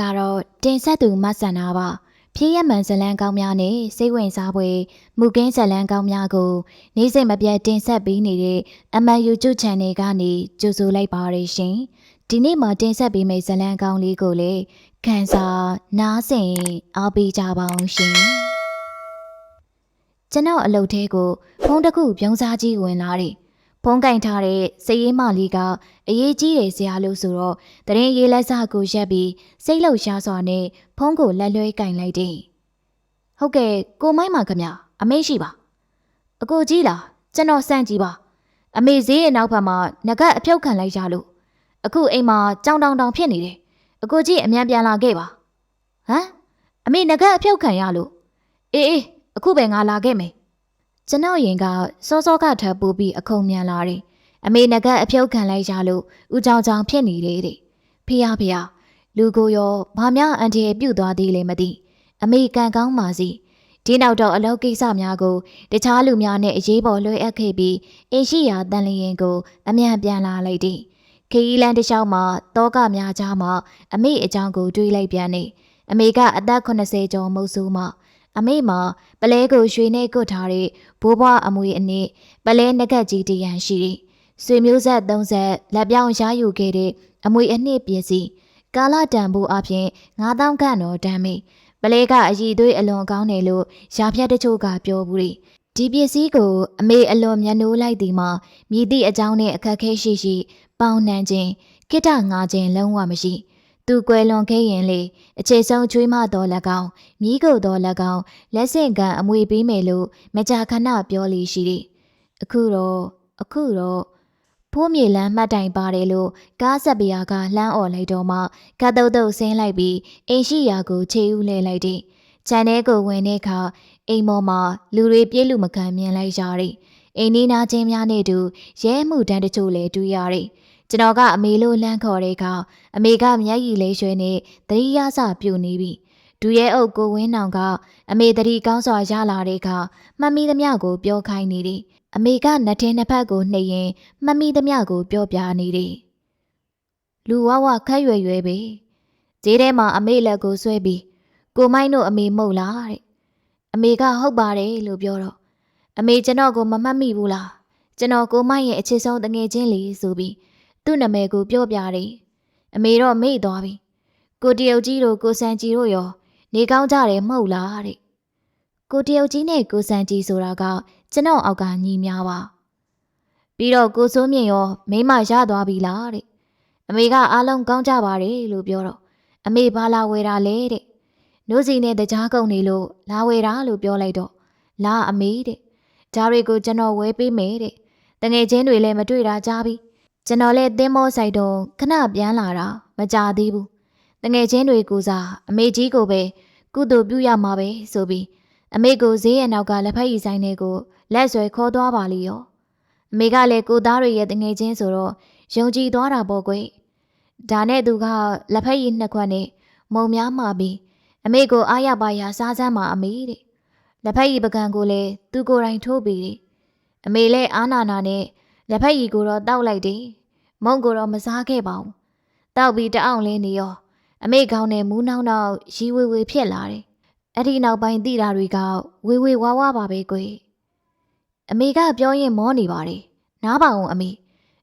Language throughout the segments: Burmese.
ကတော့တင်ဆက်သူမဆန္ဒပါဖြည့်ရမှန်ဇလန်းကောင်းများနဲ့စိတ်ဝင်စားဖွယ်မူကင်းဇလန်းကောင်းများကိုနေ့စဉ်မပြတ်တင်ဆက်ပေးနေတဲ့အမှန် YouTube Channel ကနေကြိုဆိုလိုက်ပါရရှင်ဒီနေ့မှာတင်ဆက်ပေးမယ့်ဇလန်းကောင်းလေးကိုလည်းခန်းစားနားဆင်အားပေးကြပါအောင်ရှင်ကျွန်တော်အလုပ်သေးကိုဖုန်းတစ်ခုပြုံးစားကြီးဝင်လာတယ် ဖုန်းကင်ထားတဲ့စည်ရေးမလေးကအရေးကြီးတယ်ဆရာလို့ဆိုတော့တရင်ရေးလက်စကိုရက်ပြီးစိတ်လှုပ်ရှားစွာနဲ့ဖုန်းကိုလက်လွှဲကင်လိုက်တယ်။ဟုတ်ကဲ့ကိုမိုင်းပါခင်ဗျအမေရှိပါ။အကိုကြီးလားကျွန်တော်စန့်ကြည့်ပါ။အမေဈေးရဲ့နောက်ဘက်မှာငကတ်အဖြုတ်ခံလိုက်ရလို့အခုအိမ်မှာကြောင်တောင်တောင်ဖြစ်နေတယ်။အကိုကြီးအမြန်ပြန်လာခဲ့ပါ။ဟမ်အမေငကတ်အဖြုတ်ခံရလို့အေးအေးအခုပဲငါလာခဲ့မယ်။ ကျွန်တော်ရင်ကစောစောကထပ်ပူပြီးအခုံမြန်လာတယ်။အမေငကတ်အဖြုတ်ခံလိုက်ရလို့ဦးကြောင်ကြောင်ဖြစ်နေလေတဲ့။ဖေရဖေရလူကိုရောဘာများအန်တီပြုတ်သွားသေးလဲမသိအမေကန်ကောင်းပါစီဒီနောက်တော့အလုပ်ကိစ္စများကိုတခြားလူများနဲ့အရေးပေါ်လွှဲအပ်ခဲ့ပြီးအင်ရှိယာတန်လျင်ကို အမြန်ပြန်လာလိုက်သည်ခီးလန်တစ်လျှောက်မှာတောကများကြားမှာအမေအကြောင်းကိုတွေးလိုက်ပြန်နေအမေကအသက်80ကျော်မုတ်ဆိုးမှ အမေမှာပလဲကိုရွှေနဲ့ကုတ်ထားတဲ့ဘိုးဘွားအမွေအနှစ်ပလဲနဂတ်ကြီးတရန်ရှိသည်ဆွေမျိုးဆက်30လက်ပြောင်းရယူခဲ့တဲ့အမွေအနှစ်ပစ္စည်းကာလတန်ဖို့အပြင်9000ခန့်တော့တမ်းမိပလဲကအည်သွေးအလွန်ကောင်းတယ်လို့ရာဖြတ်တချို့ကပြောဘူးလေဒီပစ္စည်းကိုအမေအလွန်မျက်နှိုးလိုက်သည်မှာမြည်သည့်အကြောင်းနဲ့အခက်ခဲရှိရှိပေါင်နှံခြင်းကိတ္တငါခြင်းလုံးဝမရှိ သူကွယ်လွန်ခဲ့ရင်လေအခြေဆုံးချွေးမတော်၎င်းမြီးကုတ်တော်၎င်းလက်ဆင့်ကံအမွေပေးမယ်လို့မကြာခဏပြောလီရှိသည်အခုတော့အခုတော့ဖိုးမြေလမ်းမှတ်တိုင်ပါတယ်လို့ကားဆက်ပြာကလှမ်းអော်လိုက်တော့မှကတ်တုတ်တုတ်ဆင်းလိုက်ပြီးအိမ်ရှိရာကိုခြေဦးလဲလိုက်သည်။ခြံထဲကိုဝင်တဲ့အခါအိမ်ပေါ်မှာလူတွေပြေးလူမခံမြင်လိုက်ရသည်။အိမ်နီးနားချင်းများနဲ့တူရဲမှုတန်းတချို့လည်းတွေ့ရသည်။ ကျွန်တော်ကအမေလို့လှမ်းခေါ်တဲ့အခါအမေကမျက်ရည်လေးရွှဲနဲ့သတိရစပြုတ်နေပြီ။ဒူရဲအုပ်ကိုဝင်းနောင်ကအမေတတိကောင်းစွာရလာတဲ့အခါမှတ်မိသမျှကိုပြောခိုင်းနေသည်။အမေကနှစ်ထင်းနှစ်ဖက်ကိုနှိပ်ရင်မှတ်မိသမျှကိုပြောပြနေတယ်လူဝဝခက်ရွယ်ရွယ်ပဲဈေးထဲမှာအမေလက်ကိုဆွဲပြီးကိုမိုင်းတို့အမေမဟုတ်လားတဲ့အမေကဟုတ်ပါတယ်လို့ပြောတော့အမေကျွန်တော်ကိုမမှတ်မိဘူးလားကျွန်တော်ကိုမိုင်းရဲ့အချစ်ဆုံးတငယ်ချင်းလေးဆိုပြီး သူ့နာမည်ကိုပြောပြတယ်အမေတော့မေ့သွားပြီကိုတရုတ်ကြီးတို့ကိုစံကြီးတို့ရော နေကောင်းကြတယ်မဟုတ်လားတဲ့ကိုတရုတ်ကြီးနဲ့ကိုစံကြီးဆိုတာကကျွန်တော်အောက်ကညီများပါပြီးတော့ကိုစိုးမြင့်ရောမိမရသွားပြီလားတဲ့အမေကအားလုံးကောင်းကြပါတယ်လို့ပြောတော့အမေဘာလာဝယ်တာလဲတဲ့နှုတ်စီနဲ့တကြားကုန်နေလို့လာဝယ်တာလို့ပြောလိုက်တော့လာအမေတဲ့ဂျားတွေကိုကျွန်တော်ဝဲပေးမယ်တဲ့တငယ်ချင်းတွေလည်းမတွေ့တာကြားပြီ ကျွန်တော်လည်းသင်းမောဆိုင်တော့ခဏပြန်လာတာမကြသေးဘူးတငယ်ချင်းတွေကိုစားအမေကြီးကိုပဲကုသိုလ်ပြုရမှာပဲဆိုပြီးအမေကိုဈေးရနောက်ကလက်ဖက်ရည်ဆိုင်တွေကိုလက်ဆွဲခေါ်သွားပါလိရောအမေကလည်းကိုသားတွေရဲ့တငယ်ချင်းဆိုတော့ယုံကြည်သွားတာပေါ့ကွယ်ဒါနဲ့သူကလက်ဖက်ရည်နှစ်ခွက်နဲ့မုံများမှာပြီးအမေကိုအားရပါရစားစမ်းပါအမေတဲ့လက်ဖက်ရည်ပကံကိုလည်းသူကိုယ်တိုင်ထိုးပြီးတယ်အမေလည်းအားနာနာနဲ့ လက်ဖက်ရည်ကိုတော့တောက်လိုက်တယ်မုံကိုတော့မစားခဲ့ပါဘူးတောက်ပြီးတအောင်လင်းနေရောအမေကောင်းနဲ့မူးနှောင်းနှောင်းရီဝေဝေဖြစ်လာတယ်အဲ့ဒီနောက်ပိုင်းသိတာတွေကဝေဝေဝါဝါပါပဲကွယ်အမေကပြောရင်မောနေပါတယ်နားပါအောင်အမေ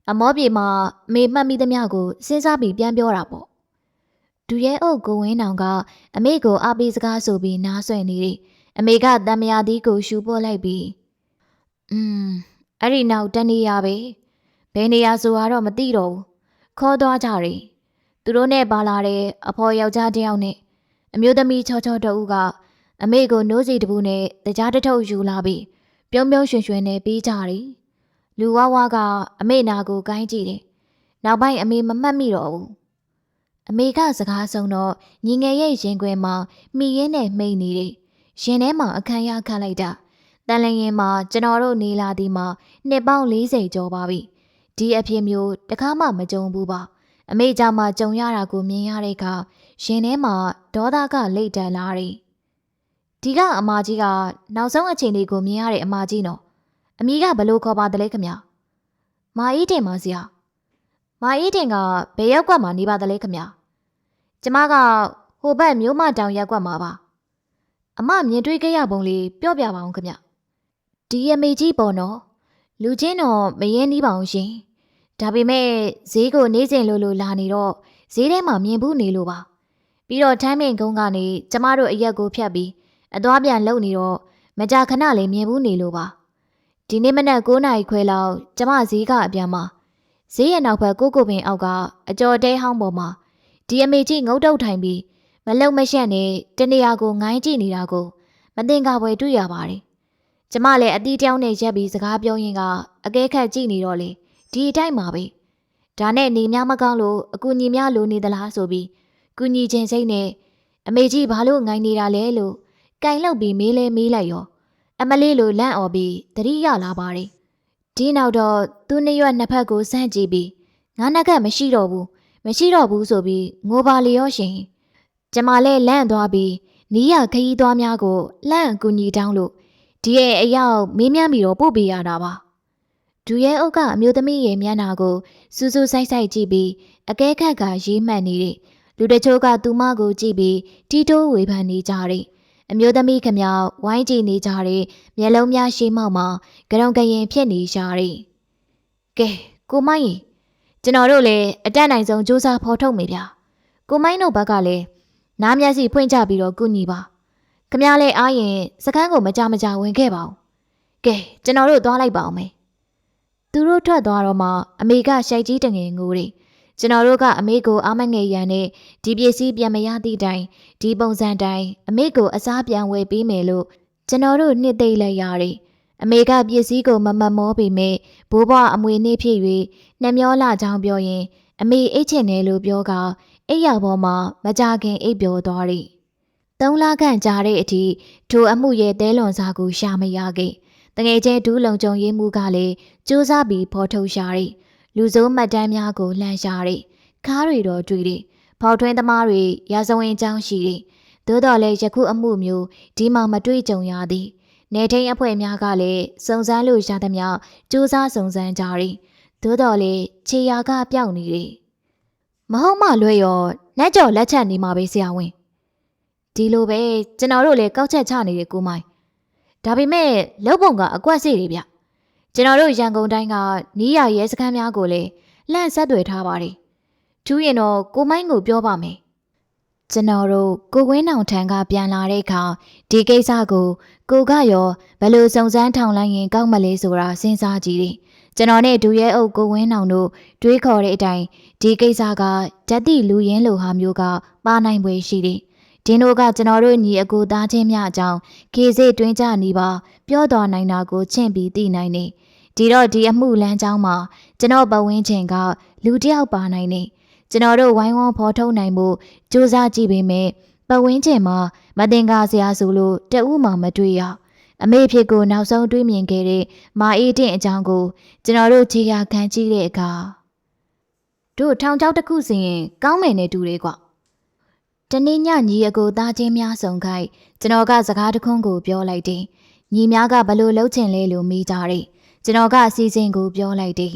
အမောပြေမှာအမေမှတ်မိသမျှကိုစဉ်းစားပြီးပြန်ပြောတာပေါ့ဒူရဲအုပ်ကိုဝင်းနောင်ကအမေကိုအားပေးစကားဆိုပြီးနားဆွဲနေတယ်အမေကတံမယာသီးကိုရှူပို့လိုက်ပြီးอืม အဲ့ဒီနောက်တနေရပဲဘယ်နေရာဆိုတော့မသိတော့ဘူးခေါ်သွားကြတယ်သူတို့နဲ့ပါလာတဲ့အဖော်ယောက်ျားတစ်ယောက်နဲ့အမျိုးသမီးချောချောတဦးကအမေကိုနိုးစီတပူနဲ့တကြားတစ်ထုပ်ယူလာပြီးပြုံးပြုံးရွှင်ရွှင်နဲ့ပေးကြတယ်။လူဝဝကအမေနာကိုကိုင်းကြည့်တယ်။နောက်ပိုင်းအမေမမှတ်မိတော့ဘူး။အမေကစကားဆုံးတော့ညီငယ်ရဲ့ရင်ခွင်မှာမိရင်းနဲ့မိန်နေတယ်။ရင်ထဲမှာအခမ်းရခတ်လိုက်တာ။ တန်လျင်မှာကျွန်တော်တို့နေလာဒီမှာနှစ်ပေါင်း40ကျော်ပါပြီ။ဒီအဖြစ်မျိုးတခါမှမကြုံဘူးပါ။အမေကြောင့်မှကြုံရတာကိုမြင်ရတဲ့အခါရင်ထဲမှာဒေါသကလိတ်တန်လာတယ်။ဒီကအမကြီးကနောက်ဆုံးအချိန်လေးကိုမြင်ရတဲ့အမကြီးနော်။အမီးကဘလို့ခေါ်ပါတလဲခမ။မာအေးတင်ပါစရာ။မာအေးတင်ကဘယ်ရောက်ကမှနေပါတလဲခမကျမကဟိုဘက်မြို့မတောင်ရက်ကွက်မှာပါအမမြင်တွေ့ခဲ့ရပုံလေးပြောပြပါအောင်ခင်ဗျ ဒီအမေကြီးပေါ်နော်လူချင်းတော့မရင်းနှီးပါအောင်ရှင်ဒါပေမဲ့ဈေးကိုနေစဉ်လိုလိုလာနေတော့ဈေးထဲမှာမြင်ဘူးနေလို့ပါပြီးတော့ထမ်းမင်ကုန်းကနေကျမတို့အရက်ကိုဖြတ်ပြီးအသွားပြန်လုံနေတော့မကြာခဏလေးမြင်ဘူးနေလို့ပါဒီနေ့မနက်9နာရီခွဲလောက်ကျမဈေးကအပြန်မှာဈေးရဲ့နောက်ဘက်ကိုကိုပင်အောက်ကအကျော်တဲဟောင်းပေါ်မှာဒီအမေကြီးငုတ်တုတ်ထိုင်ပြီးမလုံမရှက်နဲ့တနေရာကိုငိုင်းကြည့်နေတာကိုမတင်ကားပွဲတွေ့ရပါတယ် ကျမလည်းအတီးတောင်းနဲ့ရက်ပြီးစကားပြောရင်းကအကဲခတ်ကြည့်နေတော့လေဒီအတိုင်းပါပဲဒါနဲ့နေများမကောင်းလို့အကူညီများလိုနေသလားဆိုပြီးကူညီခြင်းစိတ်နဲ့အမေကြီးဘာလို့ငိုင်းနေတာလဲလို့ကင်လောက်ပြီးမေးလဲမေးလိုက်ရော အမလေးလိုလန့်អော်ပြီးတတိရလာပါတယ်ဒီနောက်တော့သူ့နှစ်ရွက်နှစ်ဖက်ကိုစမ်းကြည့်ပြီးငါးနက်ကမရှိတော့ဘူးမရှိတော့ဘူးဆိုပြီးငိုပါလေရောရှင်ကျမလည်းလန့်သွားပြီးနီးရခရီးသွားများကိုလန့်အကူညီတောင်းလို့ ဒီရဲ့အရောက်မေးမြန်းပြီးတော့ပို့ပေးရတာပါဒူရဲ့အုပ်ကအမျိုးသမီးရဲ့မျက်နှာကိုစူးစူးဆိုင်ဆိုင်ကြည့်ပြီးအကဲခတ်ကရေးမှတ်နေတဲ့လူတချို့ကသူမကိုကြည့်ပြီးတီတိုးဝေဖန်နေကြတယ်အမျိုးသမီးခမဝိုင်းကြည့်နေကြတဲ့မျက်လုံးများရှိမောက်မှာကြုံကရင်ဖြစ်နေရှာတဲ့ကဲကိုမိုင်းရေကျွန်တော်တို့လည်းအတက်နိုင်ဆုံးစူးစမ်းဖော်ထုတ်မေဗျာကိုမိုင်းတို့ဘက်ကလည်းနားမျက်စိဖွင့်ကြပြီးတော့ကုညီပါ ခမလည်းအားရင်စကန်းကိုမကြမကြဝင်ခဲ့ပါဦးကဲကျွန်တော်တို့သွားလိုက်ပါအောင်မယ်သူတို့ထွက်သွားတော့မှအမေကရှိုက်ကြီးတငယ်ငိုတယ်ကျွန်တော်တို့ကအမေကိုအာမငယ်ရန်နဲ့ဒီပစ္စည်းပြန်မရသည့်တိုင်ဒီပုံစံတိုင်းအမေကိုအစားပြန်ဝယ်ပေးမယ်လို့ကျွန်တော်တို့နှစ်သိမ့်လိုက်ရတယ်။အမေကပစ္စည်းကိုမမတ်မောပေမဲ့ဘိုးဘွားအမွေနေ့ဖြစ်၍နှမျောလာကြောင်းပြောရင် အမေအိတ်ချင်တယ်လို့ပြောကအိတ်ရပေါ်မှာမကြခင်အိတ်ပြောသွားတယ်။ သုံးလခန့်ကြာတဲ့အထိထိုအမှုရဲ့တဲလွန်စာကိုရှာမရခဲ့။တငယ်ချင်းဒူးလုံကြုံရေးမှုကလည်းစူးစမ်းပြီးဖော်ထုတ်ရှာတယ်။လူစိုးမှတ်တမ်းများကိုလှန်ရှာတဲ့ခါးတွေတော့တွေ့တယ်။ဖောက်ထွင်းသမားတွေရာဇဝင်ကြောင်းရှိတယ်။သို့တော်လည်းယခုအမှုမျိုးဒီမှာမတွေ့ကြုံရသည်။နေထိန်အဖွဲ့များကလည်းစုံစမ်းလို့ရသမျှစူးစမ်းစုံစမ်းကြတယ်။သို့တော်လည်းခြေရာကပြောက်နေတယ်။မဟုတ်မှလွဲရောနတ်ကြော်လက်ချက်နေမှာပဲဆရာဝန်။ ဒီလိုပဲကျွန်တော်တို့လည်းကောက်ချက်ချနေတယ်ကိုမိုင်း။ဒါပေမဲ့လုံပုံကအကွက်စိတွေဗျ။ကျွန်တော်တို့ရန်ကုန်တိုင်းကနီးရရဲစခန်းများကိုလည်းလှန့်ဆက်သွယ်ထားပါတယ်။ထူးရင်တော့ကိုမိုင်းကိုပြောပါမယ်။ကျွန်တော်တို့ကိုဝင်းနောင်ထံကပြန်လာတဲ့အခါဒီကိစ္စကိုကိုကရောဘယ်လိုစုံစမ်းထောင်လိုက်ရင်ကောက်မလဲဆိုတာစဉ်းစားကြည့်တယ်။ကျွန်တော်နဲ့ဒူရဲအုပ်ကိုဝင်းနောင်တို့တွေးခေါ်တဲ့အတိုင်းဒီကိစ္စကဓာတ်တိလူရင်းလိုဟာမျိုးကပါနိုင်ပွဲရှိတယ်။ ဒင်းတို့ကကျွန်တော်တို့ညီအကိုသားချင်းများအကြောင်းခေစစ်တွင်းကြနေပါ ပြောတော်နိုင်တာကိုချင့်ပြီးသိနိုင်နေ။ဒီတော့ဒီအမှုလမ်းကြောင်းမှာကျွန်တော်ပဝင်းချင်းကလူတယောက်ပါနိုင်နေကျွန်တော်တို့ဝိုင်းဝန်းဖော်ထုတ်နိုင်မှုစူးစမ်းကြည့်ပေမဲ့ပဝင်းချင်းမှာမတင်ကားစရာဆိုလို့တအူးမှမတွေ့ရအမေဖြစ်ကိုနောက်ဆုံးတွေးမြင်ခဲ့တဲ့မာအေးတင်အကြောင်းကိုကျွန်တော်တို့ခြေရာခံကြည့်တဲ့အခါတို့ထောင်ချောက်တစ်ခုစီရင်ကောင်းမယ်နဲ့တူတယ်ကွ တနေ့ညညီအကိုသားချင်းများဆုံခိုက်ကျွန်တော်ကစကားတခွန်းကိုပြောလိုက်တယ်ညီများကဘလို့လှုပ်ချင်လဲလို့မိကြတယ်ကျွန်တော်ကအစီအစဉ်ကိုပြောလိုက်တယ်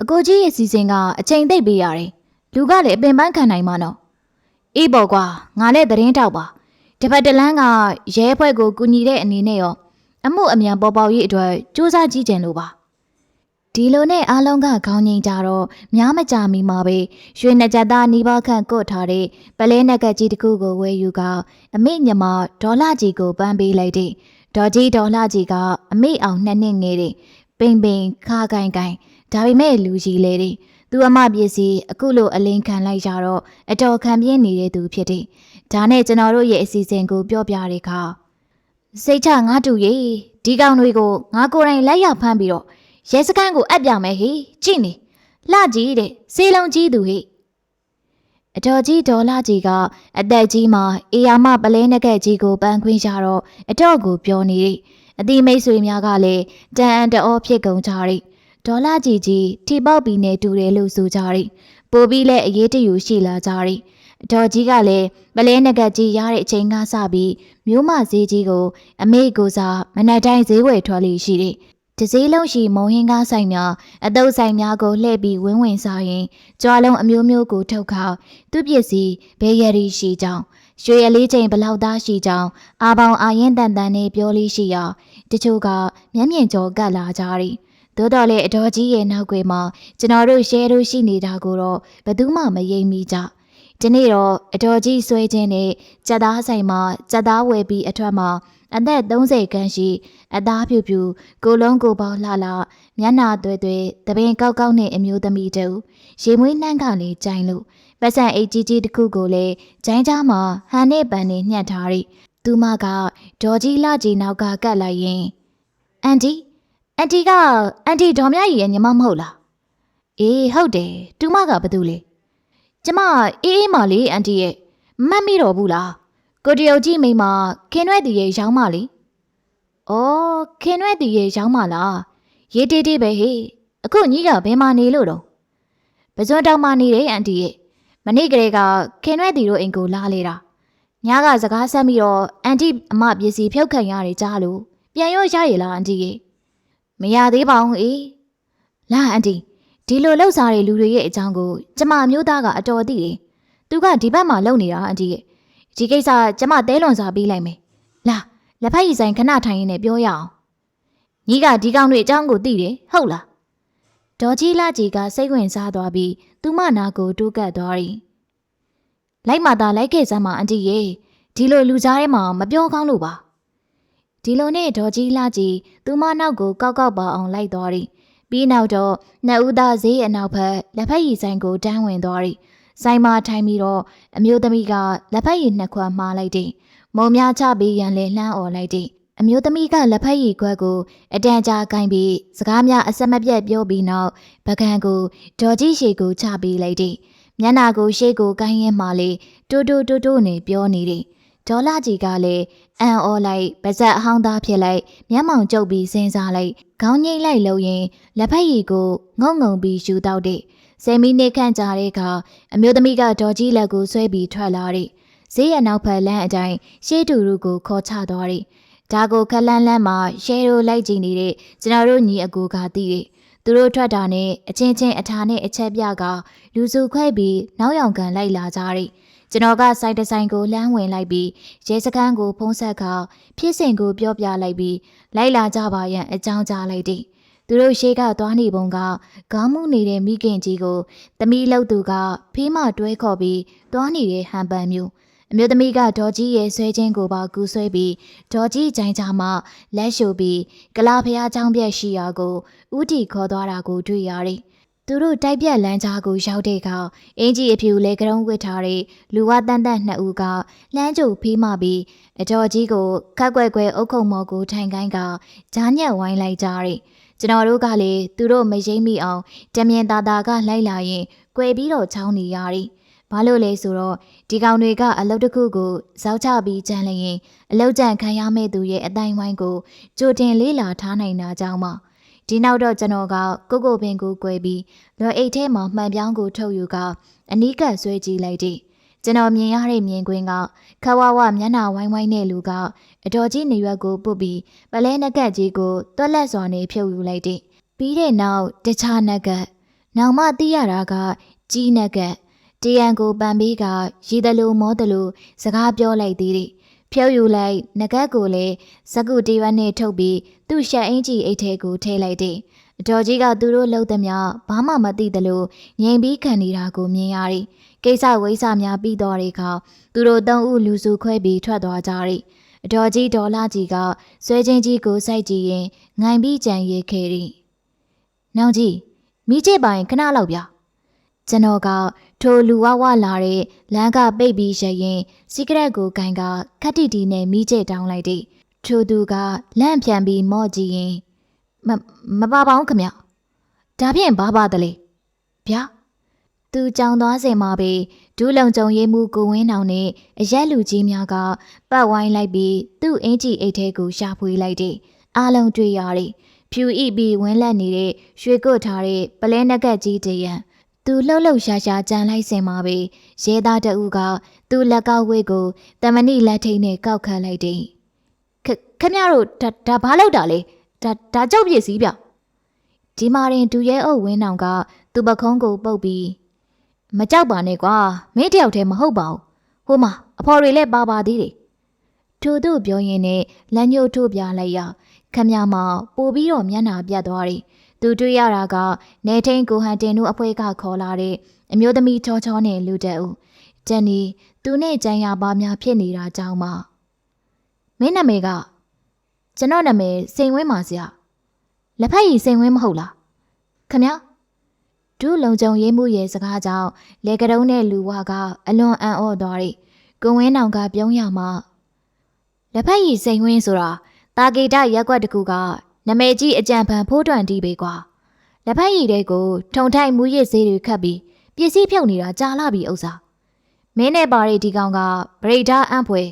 အကိုကြီးရဲ့အစီအစဉ်ကအချိန်သိပ်ပေးရတယ်လူကလည်းအပင်ပန်းခံနိုင်မှာနော်အေးပေါ့ကွာငါနဲ့သတင်းထောက်ပါတပတ်တလန်းကရဲဖွဲ့ကိုကူညီတဲ့အနေနဲ့ရောအမှုအမြန်ပေါ်ပေါက်ရေးအတွက်စူးစမ်းကြည့်ကြလို့ပါ ဒီလိုနဲ့အားလုံးကခေါင်းငိန်ကြတော့များမကြမီမှာပဲရွှေနှစ်ကြသားနီးပါးခန့်ကုတ်ထားတဲ့ပလဲနက်ကကြီးတစ်ခုကိုဝယ်ယူကအမိညမဒေါ်လာကြီးကိုပန်းပေးလိုက်တဲ့ဒေါ်ကြီးဒေါ်လှကြီးကအမေအောင်နှစ်နှစ်ငယ်တယ်ပိန်ပိန်ခါကိုင်ကိုင်ဒါပေမဲ့လူကြီးလေတဲ့သူအမပစ္စည်းအခုလိုအလင်းခံလိုက်ကြတော့အတော်ခံပြင်းနေတဲ့သူဖြစ်တယ်ဒါနဲ့ကျွန်တော်တို့ရဲ့အစီအစဉ်ကိုပြောပြတဲ့အခါစိတ်ချငါတူရေဒီကောင်တွေကိုငါကိုယ်တိုင်လိုက်ရဖမ်းပြီးတော့ ရဲစခန်းကိုအပ်ပြမယ်ဟေးကြည့်နေလှကြီးတဲ့စေးလုံးကြီးသူဟေးအတော်ကြီးဒေါ်လာကြီးကအသက်ကြီးမှအေယာမပလဲနကက်ကြီးကိုပန်းခွင်းကြတော့အတော့ကိုပြောနေတယ်အတိမိတ်ဆွေများကလည်းတန်အန်တောဖြစ်ကုန်ကြတယ်ဒေါ်လာကြီးကြီးထိပေါက်ပြီးနေတူတယ်လို့ဆိုကြတယ်ပိုပြီးလဲအရေးတယူရှိလာကြတယ်အတော်ကြီးကလည်းပလဲနကက်ကြီးရတဲ့အချိန်ကစပြီးမျိုးမဈေးကြီးကိုအမေကိုစားမနက်တိုင်းဈေးဝယ်ထွက်လို့ရှိတယ် တစည်းလုံးရှိမုံဟင်းကားဆိုင်များအတုပ်ဆိုင်များကိုလှည့်ပြီးဝင်းဝင်စားရင်ကြွားလုံးအမျိုးမျိုးကိုထုတ်ခေါက်သူပစ္စည်းဘေးရရီရှိကြောင်းရွှေအလေးချိန်ဘလောက်သားရှိကြောင်းအာပေါင်အာရင်တန်တန်နဲ့ပြောလေးရှိရာတချို့ကမျက်မြင်ကြောကတ်လာကြသည်သို့တော်လည်းအတော်ကြီးရဲ့နောက်ွယ်မှာကျွန်တော်တို့ရှဲတို့ရှိနေတာကိုတော့ဘယ်သူမှမယိမ့်မိကြဒီနေ့တော့အတော်ကြီးဆွဲခြင်းနဲ့ကြက်သားဆိုင်မှာကြက်သားဝယ်ပြီးအထွက်မှာ အသက်30ခန်းရှိ အသားဖြူဖြူကိုလုံးကိုပေါလှလှမျက်နာသွဲသွဲတပင်ကောက်ကောက်နဲ့အမျိုးသမီးတူရေမွေးနှမ်းကလေးကြိုင်လို့ပတ်စံအိတ်ကြီးကြီးတစ်ခုကိုလည်းဂျိုင်းကြားမှာဟန်နဲ့ပန်နဲ့ညှက်ထားရီသူမကဒေါ်ကြီးလှကြီးနောက်ကကတ်လိုက်ရင်အန်တီအန်တီကအန်တီဒေါ်မြကြီးရဲ့ညီမမဟုတ်လားအေးဟုတ်တယ်သူမကဘာတူလဲကျမအေးအေးမလေးအန်တီရဲ့မတ်မိတော့ဘူးလား ကိုတရုတ်ကြီးမိမခင်ရွက်တီရဲ့ရောင်းမလေးဩခင်ရွက်တီရဲ့ရောင်းမလားရေးတေးတေးပဲဟေးအခုညီကဘယ်မှာနေလို့တော့ပဇွန်တောင်မှနေတယ်အန်တီရဲ့မနေ့ကလေးကခင်ရွက်တီတို့အိမ်ကိုလာလေတာညကစကားဆက်ပြီးတော့အန်တီအမပစ္စည်းဖြုတ်ခံရတယ်ကြားလို့ပြန်ရောရရလားအန်တီရဲ့မရသေးပါဘူးအေးလာအန်တီဒီလိုလှုပ်ရှားတဲ့လူတွေရဲ့အကြောင်းကိုကျမအမျိုးသားကအတော်သိတယ်သူကဒီဘက်မှာလုံနေတာအန်တီရဲ့ ဒီကိစ္စကျမတဲလွန်စာပေးလိုက်မယ်လာလက်ဖက်ရည်ဆိုင်ခဏထိုင်ရင်းနဲ့ပြောရအောင်ညီကဒီကောင်တွေအကြောင်းကိုသိတယ်ဟုတ်လားဒေါ်ကြီးလာကြီးကစိတ်ဝင်စားသွားပြီးသူမနာကိုတိုးကပ်သွားတယ်လိုက်မှသာလိုက်ခဲ့စမ်းမအန်တီရဲ့ဒီလိုလူကြားထဲမှာမပြောကောင်းလို့ပါဒီလိုနဲ့ဒေါ်ကြီးလှကြီးသူမနောက်ကိုကောက်ကောက်ပါအောင်လိုက်သွားသည်ပြီးနောက်တော့နှစ်ဦးသားဈေးအနောက်ဘက်လက်ဖက်ရည်ဆိုင်ကိုတန်းဝင်သွားသည် ဆိုင်မှာထိုင်ပြီးတော့အမျိုးသမီးကလက်ဖက်ရည်နှစ်ခွက်မှားလိုက်သည်မုံများချပြီးရန်လေလှမ်းអော်လိုက်သည်အမျိုးသမီးကလက်ဖက်ရည်ခွက်ကိုအတန်ကြာကင်ပြီးစကားများအဆက်မပြတ်ပြောပြီးနောက်ပကံကိုဒေါ်ကြီးရှေကိုချပေးလိုက်သည်မျက်နာကိုရှေ့ကိုကိုင်းရင်မှလေတိုးတိုးတိုးတိုးနေပြောနေသည်ဒေါ်လာကြီးကလည်းအန်အော်လိုက်ပါဇက်အဟောင်းသားဖြစ်လိုက်မျက်မှောင်ကျုပ်ပြီးစဉ်းစားလိုက်ခေါင်းငိမ့်လိုက်လို့ရင်လက်ဖက်ရည်ကိုငုံငုံပြီးယူတော့တဲ့ ဆယ်မိနစ်ခန့်ကြာတဲ့အခါအမျိုးသမီးကဒေါ်ကြီးလက်ကိုဆွဲပြီးထွက်လာတဲ့ဈေးရနောက်ဖက်လမ်းအတိုင်းရှေးတူတူကိုခေါ်ချသွားတဲ့ဒါကိုခက်လန်းလန်းမှာရှဲရိုလိုက်ကြည့်နေတဲ့ကျွန်တော်တို့ညီအကူကသိတဲ့သူတို့ထွက်တာနဲ့အချင်းချင်းအထာနဲ့အချက်ပြကလူစုခွဲပြီးနောက်ယောင်ကန်လိုက်လာကြတဲ့ကျွန်တော်ကစိုက်တဆိုင်ကိုလမ်းဝင်လိုက်ပြီးရဲစခန်းကိုဖုံးဆက်ခါဖြစ်စဉ်ကိုပြောပြလိုက်ပြီးလိုက်လာကြပါရန်အကြောင်းကြားလိုက်သည် သူတို့ရှေးကသွားနေပုံကခေါင်းမှုနေတဲ့မိခင်ကြီးကိုသမီးလောက်သူကဖေးမတွဲခေါ်ပြီးသွားနေတဲ့ဟန်ပန်မျိုးအမျိုးသမီးကဒေါ်ကြီးရဲ့ဆွဲချင်းကိုပါကူဆွဲပြီးဒေါ်ကြီးကြိုင်ချာမှလက်ရှုပ်ပြီးကလာဖျားချောင်းပြက်ရှိရာကိုဥတီခေါ်သွားတာကိုတွေ့ရတယ်။သူတို့တိုက်ပြက်လမ်းကြားကိုရောက်တဲ့အခါအင်ကြီးအဖြူလေကရုံးဝစ်ထားတဲ့လူဝတန်တန်နှစ်ဦးကလမ်းကြိုဖေးမှပြီးအတော်ကြီးကိုခက်ကွက်ကွယ်အုတ်ခုံမော်ကိုထိုင်ကိုင်းကဂျားညက်ဝိုင်းလိုက်ကြတဲ့ ကျွန်တော်တို့ကလည်းသူတို့မရိမ့်မိအောင်တမင်သာသာကလိုက်လာရင်꿰ပြီးတော့ချောင်းနေရတယ်။ဘာလို့လဲဆိုတော့ဒီကောင်တွေကအလုပ်တစ်ခုကိုဇောက်ချပြီးကြံလျင်အလုပ်ကြံခံရမယ့်သူရဲ့အတိုင်းဝိုင်းကိုကြိုတင်လေးလာထားနိုင်တာကြောင့်ပါဒီနောက်တော့ကျွန်တော်ကကိုကိုပင်ကို꿰ပြီးလွယ်အိတ်ထဲမှာမှန်ပြောင်းကိုထုတ်ယူကအနီးကပ်ဆွဲကြည့်လိုက်သည် ကျွန်တော်မြင်ရတဲ့မြင်ကွင်းကခဝဝမျက်နှာဝိုင်းဝိုင်းတဲ့လူကအတော်ကြီးနေရွက်ကိုပုတ်ပြီးပလဲနကတ်ကြီးကိုတွက်လက်စွာနေဖြုတ်ယူလိုက်သည်ပြီးတဲ့နောက်တခြားနကတ်နောက်မှသိရတာကကြီးနကတ်တရန်ကိုပန်ပြီးကရည်တလူမောတလူစကားပြောလိုက်သေးတယ်ဖြုတ်ယူလိုက်ငကတ်ကိုလည်းစကုတီရွက်နဲ့ထုတ်ပြီးသူ့ရှက်အင်ကြီးအိတ်ထဲကိုထည့်လိုက်တဲ့ အတော်ကြီးကသူတို့လှုပ်သမျှဘာမှမသိသလိုငြိမ်ပြီးခံနေတာကိုမြင်ရတယ်ကိစ္စဝိစ္စများပြီးတော့တဲ့အခါသူတို့သုံးဦးလူစုခွဲပြီးထွက်သွားကြတယ်အတော်ကြီးဒေါ်လာကြီးကဆွဲချင်းကြီးကိုစိုက်ကြည့်ရင်ငိုင်ပြီးကြံရည်ခဲ့တယ်နောင်ကြီးမိချစ်ပိုင်ခဏလောက်ဗျာကျွန်တော်ကထိုလူဝဝလာတဲ့လမ်းကပိတ်ပြီးရရင်စီကရက်ကိုကန်ကခက်တီတီနဲ့မိကျဲတောင်းလိုက်တဲ့ထိုသူကလန့်ဖြန်ပြီးမော့ကြည့်ရင် မမပါပါဘူးခမဒါဖြင့်ဘာပါတလဲဗျာသူကြောင်သွားစင်မှာပဲဒူးလုံကြုံရေးမှုကိုဝင်းနောင်နဲ့အရက်လူကြီးများကပတ်ဝိုင်းလိုက်ပြီးသူ့အင်ကြီးအိတ်ထဲကိုရှာဖွေလိုက်တဲ့အားလုံးတွေ့ရတယ်ဖြူဣပြီးဝင်းလက်နေတဲ့ရွှေကုတ်ထားတဲ့ပလဲနကက်ကြီးတရံသူလှုပ်လှုပ်ရှားရှားကြံလိုက်စင်မှာပဲရဲသားတအူးကသူ့လက်ကောက်ဝဲကိုတမဏိလက်ထိန်နဲ့ကောက်ခတ်လိုက်တယ်ခခမရတို့ဒါဒါဘာလောက်တာလဲ ဒါဒါကြောက်ပစ္စည်းဗျဒီမာရင်ဒူရဲအုပ်ဝင်းနောင်ကသူ့ပခုံးကိုပုတ်ပြီးမကြောက်ပါနဲ့ကွာမင်းတယောက်တည်းမဟုတ်ပါဘူးဟိုမှာအဖော်တွေလည်းပါပါသေးတယ်ထို့သူပြောရင်းနဲ့လက်ညှိုးထိုးပြလိုက်ရခမရမောင်ပို့ပြီးတော့မျက်နှာပြတ်သွားတယ်သူတွေ့ရတာကနေထိန်ကိုဟန်တင်တို့အဖွဲကခေါ်လာတဲ့အမျိုးသမီးချောချောနဲ့လူတက်ဦးတန်နီသူနဲ့ကြံရပါများဖြစ်နေတာကြောင့်မမင်းနာမည်က ကျွန်တော်နာမည်စိန်ဝင်းပါဆရာလက်ဖက်ရည်စိန်ဝင်းမဟုတ်လားခမရဒုလုံကြုံရေးမှုရဲ့စကားကြောင့်လေကတုံးနဲ့လူဝါကအလွန်အံ့ဩသွားတယ်ကိုဝင်းနောင်ကပြုံးရမှာလက်ဖက်ရည်စိန်ဝင်းဆိုတာတာဂေတရက်ကွက်တစ်ခုကနမဲကြီးအကြံဖန်ဖိုးတွန်တီးပဲကွာလက်ဖက်ရည်တွေကိုထုံထိုက်မူရစ်ဆေးတွေခတ်ပြီးပစ္စည်းဖြုတ်နေတာကြာလာပြီဥစ္စာမင်းနဲ့ပါရီဒီကောင်ကဗရိဒါအံ့ဖွယ်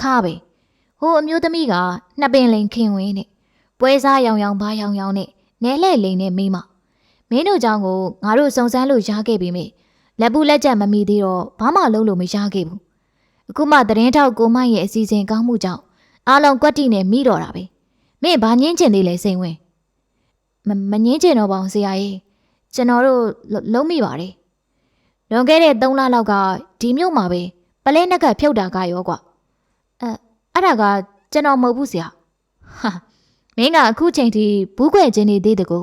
ခါပဲ ဟိုအမျိုးသမီးကနှစ်ပင်လိန်ခင်ဝင်းနဲ့ပွဲစားရောင်ရောင်ဘာရောင်ရောင်နဲ့နဲလှဲ့လိန်နဲ့မိမမင်းတို့ကြောင့်ကိုငါတို့စုံစမ်းလို့ရခဲ့ပြီမေလက်ပူလက်ချက်မမီသေးတော့ဘာမှလုံးလို့မရခဲ့ဘူးအခုမှသတင်းထောက်ကိုမရဲ့အစီအစဉ်ကောင်းမှုကြောင့်အားလုံးကွက်တိနဲ့မိတော့တာပဲမင်းဘာငင်းချင်သေးလဲစိန်ဝင်မမငင်းချင်တော့ပါအောင်ဆရာကြီးကျွန်တော်တို့လလုံးမိပါတယ်လွန်ခဲ့တဲ့3လလောက်ကဒီမြို့မှာပဲပလဲနှက်ကဖြုတ်တာကရောကွာ အဲအဲ့ဒါကကျွန်တော်မဟုတ်ဘူးဆရာဟာမင်းကအခုချိန်ထိဘူးခွဲခြင်းနေသေးတကူ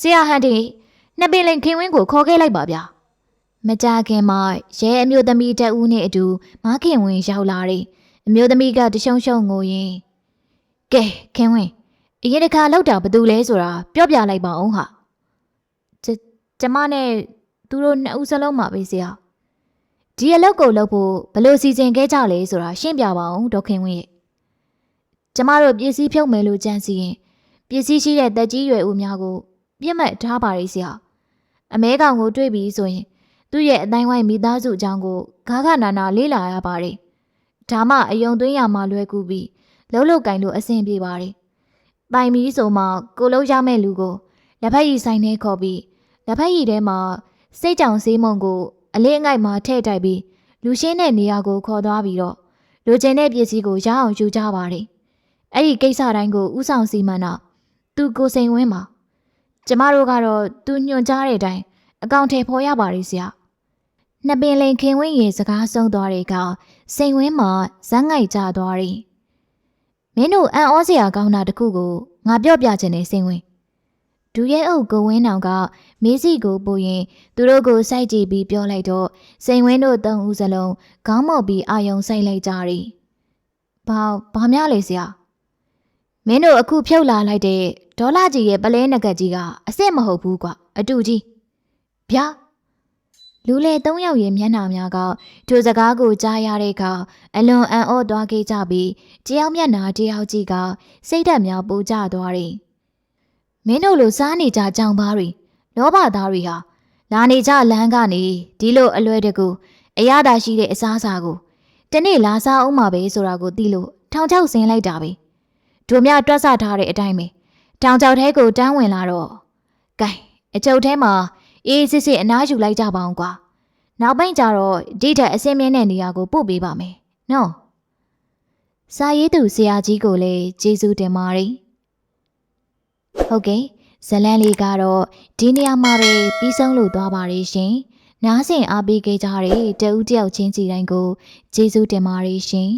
ဆရာဟန်တီနှစ်ပင်လင်ခင်ဝင်းကိုခေါ်ခဲ့လိုက်ပါဗျာမကြခင်မှာရဲအမျိုးသမီးတက်ဦးနဲ့အတူမခင်ဝင်းရောက်လာတယ်အမျိုးသမီးကတရှုံရှုံငိုရင်းကဲခင်ဝင်းအရင်တစ်ခါလောက်တာဘယ်သူလဲဆိုတာပြောပြလိုက်ပါအောင်ဟာကျကျမနဲ့သူတို့နှစ်ဦးစလုံးမှာပဲဆရာ ဒီအလုပ်ကိုလုပ်ဖို့ဘယ်လိုစီစဉ်ခဲ့ကြလဲဆိုတာရှင်းပြပါအောင်ဒေါက်ခင်ဝင်းရဲ့ကျမတို့ပစ္စည်းဖြုတ်မယ်လို့ကြံစီရင်ပစ္စည်းရှိတဲ့တက်ကြီးရွယ်ဦးများကိုပြစ်မှတ်ထားပါရဆရာအမဲကောင်ကိုတွေ့ပြီးဆိုရင်သူ့ရဲ့အတိုင်းဝိုင်းမိသားစုအကြောင်းကိုဂါဂနာနာလေးလာရပါတယ်ဒါမှအယုံသွင်းရမှာလွယ်ကူပြီးလှုပ်လှုပ်ကင်လို့အဆင်ပြေပါတယ်ပိုင်ပြီးဆိုမှကိုလုံးရမဲ့လူကိုလက်ဖက်ရည်ဆိုင်ထဲခေါ်ပြီးလက်ဖက်ရည်ထဲမှာစိတ်ကြောင်စေးမုံကို အလေးအငိုက်မှာထည့်တိုက်ပြီးလူရှင်းတဲ့နေရာကိုခေါ်သွားပြီးတော့လူကျင်တဲ့ပစ္စည်းကိုရအောင်ယူကြပါတယ်အဲ့ဒီကိစ္စတိုင်းကိုဥဆောင်စီမံတော့သူကိုစိန်ဝင်းပါကျမတို့ကတော့သူညွှန်ကြားတဲ့အတိုင်းအကောင့်ထဲဖော်ရပါတယ်ဆရာနှစ်ပင်လိန်ခင်ဝင်းရေစကားဆုံးသွားတဲ့အခါစိန်ဝင်းမှာဇန်းငိုက်ကြသွားတယ်မင်းတို့အံ့ဩစရာကောင်းတာတခုကိုငါပြောပြချင်နေစိန်ဝင်း ဒူရဲအုပ်ကိုဝင်းနောင်ကမေးစီကိုပို့ရင် သူတို့ကိုစိုက်ကြည့်ပြီးပြောလိုက်တော့စိန်ဝင်းတို့သုံးဦးစလုံးခေါင်းမော့ပြီးအာယုံစိုက်လိုက်ကြတယ်ဘာဘာများလဲဆရာမင်းတို့အခုဖြုတ်လာလိုက်တဲ့ဒေါ်လာကြီးရဲ့ပလဲနဂတ်ကြီးကအစ်စ်မဟုတ်ဘူးကွာအတူကြီးဗျာလူလေ၃ယောက်ရဲ့မျက်နှာများကထိုစကားကိုကြားရတဲ့အခါအလွန်အံ့ဩသွားခဲ့ကြပြီးတယောက်မျက်နှာတယောက်ကြီးကစိတ်ဓာတ်များပူကျသွားတယ် မင်းတို့လိုစားနေကြကြောင်သားတွေလောဘသားတွေဟာလာနေကြလမ်းကနေဒီလိုအလွဲတကူအရသာရှိတဲ့အစားအစာကိုတနေ့လာစားအောင်မှာပဲဆိုတာကိုသိလို့ထောင်ချောက်ဆင်းလိုက်တာပဲတို့များတွက်ဆထားတဲ့အတိုင်းပဲတောင်ကျောက်ထဲကိုတန်းဝင်လာတော့ကဲအကျုပ်ထဲမှာအေးစစ်စစ်အနားယူလိုက်ကြပါအောင်ကွာနောက်ပိုင်းကျတော့ဒီထက်အစင်းမြင့်တဲ့နေရာကိုပို့ပေးပါမယ်နော်စာရေးသူဆရာကြီးကိုလည်းကျေးဇူးတင်ပါတယ် ဟုတ်ကဲ့ဇလန်လေးကတော့ဒီနေရာမှာပဲပြီးဆုံးလို့သွားပါရဲ့ရှင်နားဆင်အားပေးခဲ့ကြတဲ့တဦးတယောက်ချင်းစီတိုင်းကိုကျေးဇူးတင်ပါတယ်ရှင်